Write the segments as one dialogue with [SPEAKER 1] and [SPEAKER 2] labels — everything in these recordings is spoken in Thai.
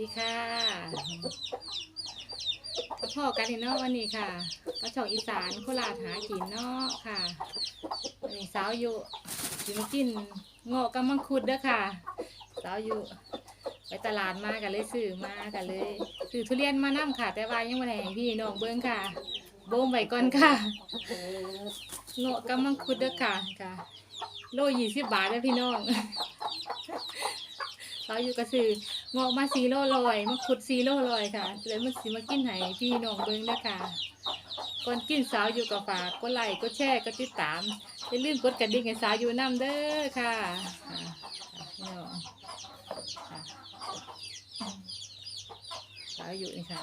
[SPEAKER 1] ดีค่ะก็พ่อกันเนาะวันนี้ค่ะก็ช่องอีสานโคราชหากินเนาะค่ะวันนี้สาวอยู่ยู่มากินเงาะกับมังคุดเด้อค่ะ สาวอยู่ ไปตลาดมากันเลยซื้อมากันเลยซื้อทุเรียนมานํค่ะ แต่ว่ายังไม่ได้ให้พี่น้องเบิ้งค่ะโบมไว้ก่อนค่ะเงาะกับมังคุดเด้อค่ะค่ะ โลยี่สิบบาทเลยพี่น้อง เราอยู่กระสือเงาะมาซีโลลอยมาขุดซีโลลอยค่ะเลยมันสิมากินให้พี่น้องเบิ้งนะคะก่อนกินสาวอยู่กับฝากกดไลค์กดแชร์กดติดตามอย่าลืมกดกระดิ่งให้สาวอยู่นํเด้อค่ะอ่าพี่น้อค่ะสาวอยู่นี่ค่ะ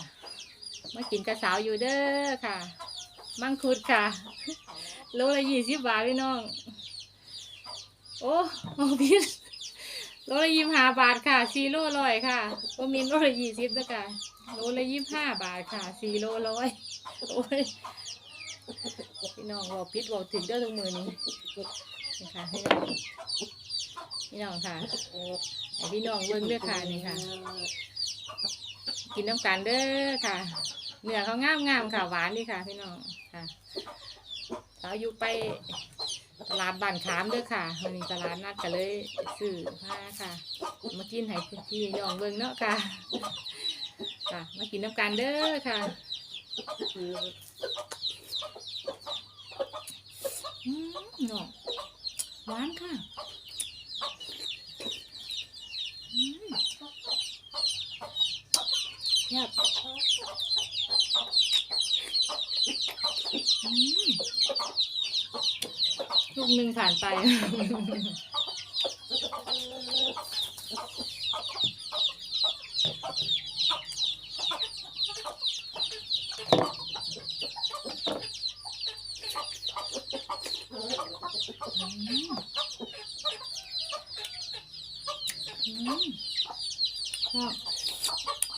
[SPEAKER 1] มากินกับสาวอยู่เด้อค่ะ มังคุดค่ะโลละยี่สิบบาทพี่น้อง โอ้โอ้พี่ โลละยี่ห้าบาทค่ะสี่โลร้อยค่ะโอมินโลละยี่สิบนะค่ะโลละยี่ห้าบาทค่ะสี่โลร้อยโอ้ยพี่น้องบอกพิษบอกถึงเด้อทุกมือนี้นี่ค่ะพี่น้องพี่น้องค่ะพี่น้องเบิ้งเลือกค่ะนี่ค่ะ กินน้ำกันเด้อค่ะเนื้อเขางามงามค่ะหวานดีค่ะ พี่น้องค่ะสาอยู่ไป ตลาดบ้านขามด้อค่ะวันนี้ตลาดนัดกันเลยซื้อมาค่ะ มากินให้พี่น้องเบิ่งเนาะค่ะ ค่ะ มากินน้ำกันเด้อค่ะอืมเนาะหวานค่ะอืมแซ่บอืม ลูกหนึ่งผ่านไป อืมอืมค่ะ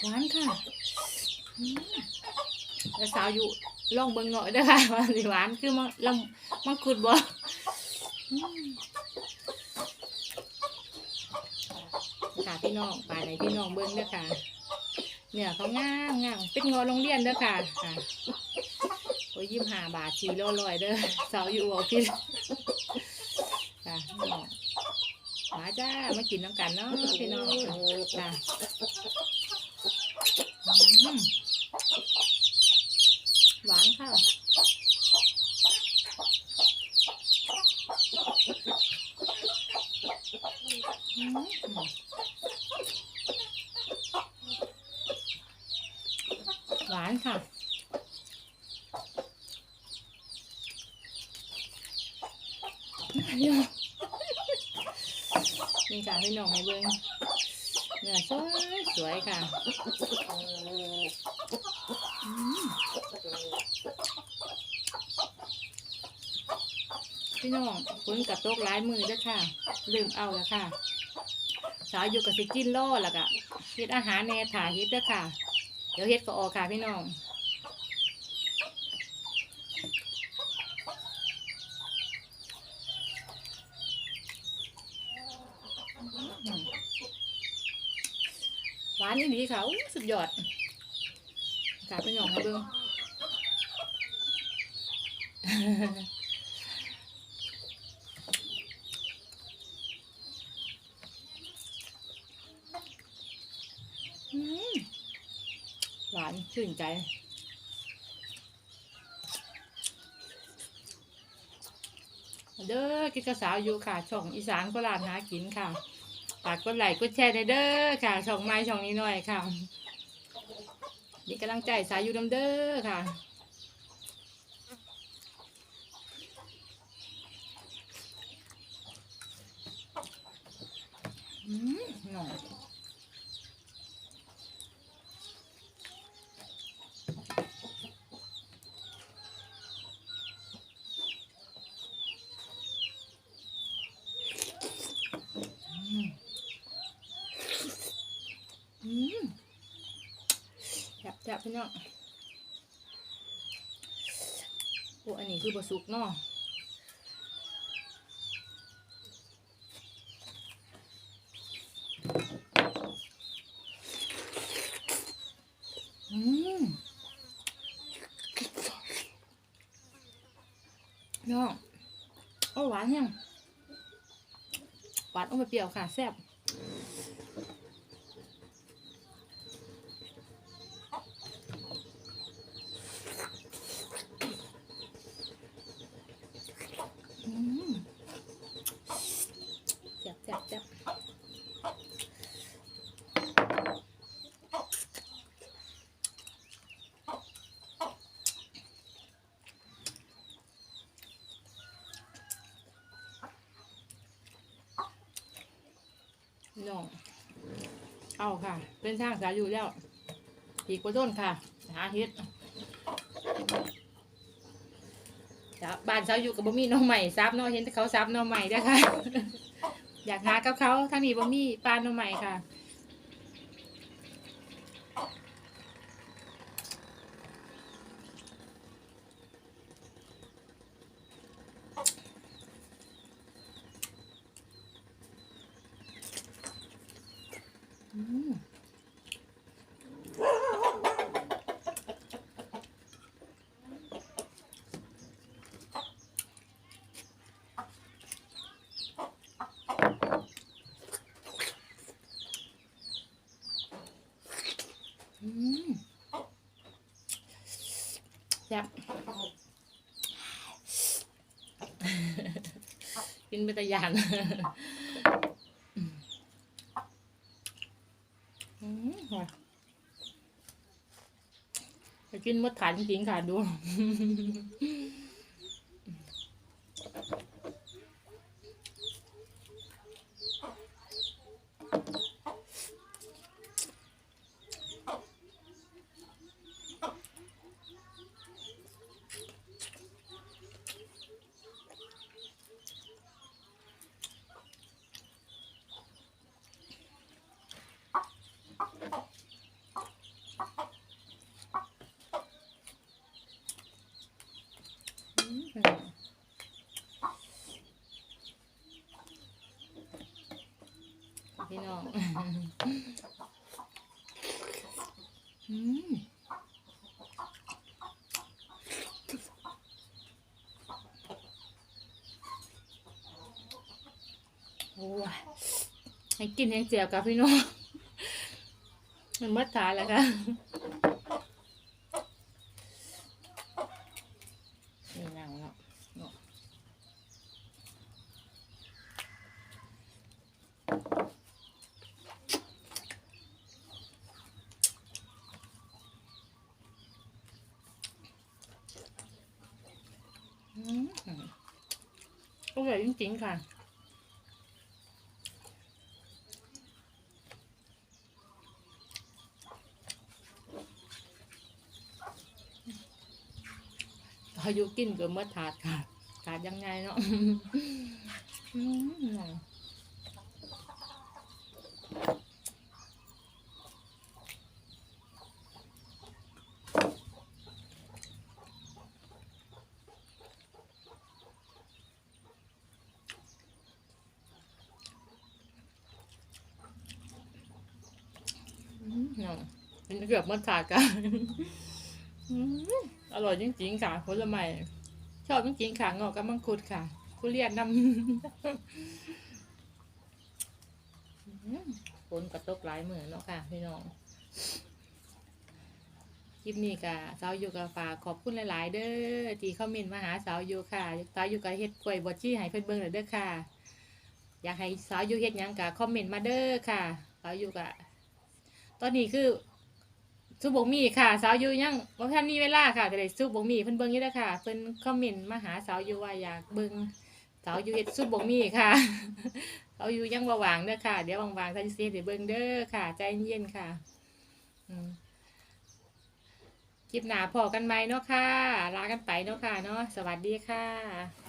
[SPEAKER 1] หวานค่ะอืมแล้วสาวอยู่ลองเบิ่งเงาะเด้อค่ะว่าสิหวานคือมังลำ มังคุดบ่ค่ะพี่น้องปลาไหนพี่น้องเบิ่งเด้อค่ะ เนื้อเขางามงามเป็นงอโรงเรียนเด้อค่ะค่ะโอ้ยยี่ห้าบาทสี่โลร้อยเด้อสาวอยู่บอกพี่ค่ะพี่น้องมาจ้ามากินน้ำกันเนาะพี่น้องค่ะหวานค่ะอื หวานค่ะนี่ค่ะพี่น้องให้เบิ้งเนื้อสวยสวยค่ะพี่น้องฝนกับโต๊ะร้ายมือด้วยค่ะ ลืมเอาแล้วค่ะาวอยู่กับสิกินล่อแล้วก็เฮ็ดอาหารแน่ถ่ายเฮ็ดเด้วยค่ะ เดี๋ยวเฮ็ดก็ออกค่ะพี่น้องหวานนี่ดีค่ะสุดยอดกาดไปหน่องให้เบิ้ง อืมหวานชื่นใจ เด้อกินกสาวอยู่ค่ะช่องอีสานโคราชหากินค่ะฝากกดไลค์กดแชร์ได้เด้อค่ะช่องไม้ช่องนี้หน่อยค่ะนี่กำลังใจสายอยู่น้ำเด้อค่ะอืมหน่อย พี่น้องโอ้อันนี้คือบะสุกเนาะเนาะโอ้หวานยังหวานอมเปรี้ยวค่ะแซ่บ แซ่บแซ่บแซ่บน้องเอาค่ะ เป็นทางสายอยู่แล้วอีกกว่าต้นค่ะ หาเฮ็ดบ้านเสาอยู่กับบ่มีน้องใหม่ซับเนาะเห็นแต่เขาซับน้องใหม่ด้วยค่ะ อยากหากับเขาทางนี้บ่มีปลาหน่อใหม่ค่ะ อืม อืมแซ่บ กินเป็นตะยานอืมค่ะกินมดขาจริงๆค่ะดู อืมพี่น้อง อืมโอ้ย ให้กินให้เจียวกับพี่น้องมันมัดทานแล้วค่ะนี่นั่งเนาะเนาะอืมอร่อยจริงๆค่ะ ออยู่กินก็เมื่อถาดค่ะถาดยังไงเนาะเกือบมื่อถาดกัน อืมอร่อยจริงๆค่ะผลไม้ชอบจริงๆค่ะงอกกับมังคุดค่ะทุเรียนนำอืมฝนกระตกหลายเหมือนเนาะค่ะพี่น้องคลิปนี้ค่ะสาวอยู่กับฝากขอบคุณหลาย ๆ เด้อที่คอมเมนต์มาหาสาวอยู่ค่ะสาวอยู่กับเฮ็ดกล้วยบดชี้ให้เพิ่อนเบิ่งเด้อค่ะ อยากให้สาวอยู่เฮ็ดยังกะคอมเมนต์มาเด้อค่ะสาวอยู่กะตอนนี้คือ ซุปบกหมี่ค่ะ สาวอยู่ยังบ่ทันมีเวลาค่ะก็เลยซุปบกหมี่เพิ่นเบิ่งอยู่เด้อค่ะเพิ่นคอมเมนต์มาหาสาวอยู่ว่าอยากเบิ่งสาวอยู่เฮ็ดซุปบกหมี่ค่ะสาวอยู่ยังบ่ว่างเด้อค่ะ เดี๋ยวว่างๆท่านสิเฮ็ดให้เบิ่งเด้อค่ะ ใจเย็นๆค่ะอืมคลิปหน้าพอกันไหมเนาะค่ะลากันไปเนาะค่ะเนาะสวัสดีค่ะ